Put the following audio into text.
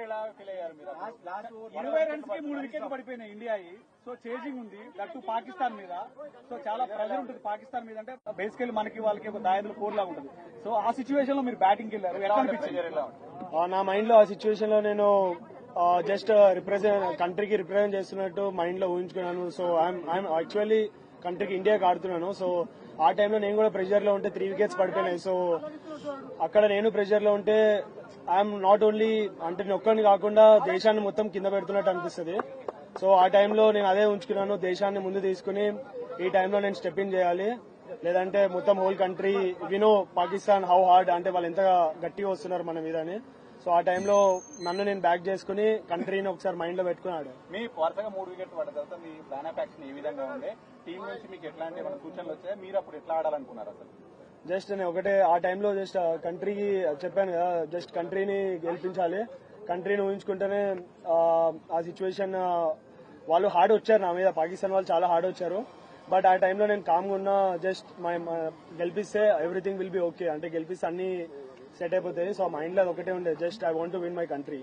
ఎలా ఫీల్ అయ్యారు మీరు అసలు? ఇరవై రన్స్కి మూడు వికెట్లు పడిపోయినాయి ఇండియా సో చేజింగ్ ఉంది. దట్టు పాకిస్తాన్ మీద. సో చాలా ప్రెజర్ ఉంటుంది పాకిస్తాన్ మీద. అంటే బేసికల్లీ మనకి వాళ్ళకి ఒక దాయదులు కోర్ లాగా ఉంటుంది. సో ఆ సిచ్యువేషన్లో మీరు బ్యాటింగ్ వెళ్ళారు. ఎట్లా అనిపించింది? ఎలా? ఆ, నా మైండ్లో ఆ సిచ్యువేషన్లో నేను జస్ట్ రిప్రజెంట్ కంట్రీకి రిప్రజెంట్ చేస్తున్నట్టు మైండ్లో ఊహించుకున్నాను. సో ఐఎమ్ యాక్చువల్లీ కంట్రీకి ఇండియాకి ఆడుతున్నాను. సో ఆ టైంలో నేను కూడా ప్రెషర్లో ఉంటే త్రీ వికెట్స్ పడిపోయినాయి. సో అక్కడ నేను ప్రెషర్లో ఉంటే ఐఎమ్ నాట్ ఓన్లీ అంటే నేను ఒక్కడిని కాకుండా దేశాన్ని మొత్తం కింద పెడుతున్నట్టు అనిపిస్తుంది. సో ఆ టైంలో నేను అదే ఉంచుకున్నాను. దేశాన్ని ముందు తీసుకుని ఈ టైంలో నేను స్టెప్ ఇన్ చేయాలి. లేదంటే మొత్తం హోల్ కంట్రీ వినో పాకిస్తాన్ హౌ హార్డ్ అంటే వాళ్ళు ఎంత గట్టిగా వస్తున్నారు మన మీద అని. సో ఆ టైంలో నన్ను నేను బ్యాక్ చేసుకుని కంట్రీని ఒకసారి మైండ్లో పెట్టుకున్నాడు. మీ వరుసగా మూడు వికెట్లు పడ్డ తర్వాత మీ ప్లాన్ ఆఫ్ యాక్షన్ ఏ విధంగా ఉండే? టీం నుంచి మీకు ఎట్లాంటి ఏమైనా సూచనలు వచ్చాయి? మీరు అప్పుడు ఎట్లా ఆడాలనుకున్నారు అసలు? జస్ట్ నేను ఒకటే ఆ టైంలో జస్ట్ కంట్రీకి చెప్పాను కదా జస్ట్ కంట్రీని గెలిపించాలి. కంట్రీని ఊహించుకుంటేనే ఆ, ఆ సిచ్యువేషన్ వాళ్ళు హార్డ్ వచ్చారు నా మీద. పాకిస్తాన్ వాళ్ళు చాలా హార్డ్ వచ్చారు. బట్ ఆ టైంలో నేను కామ్గా ఉన్నా జస్ట్ మై గెలిపిస్తే ఎవ్రీథింగ్ విల్ బి ఓకే. అంటే గెలిపిస్తే అన్ని సెట్ అయిపోతాయి. సో మైండ్లో అది ఒకటే ఉండే just I want to win my country.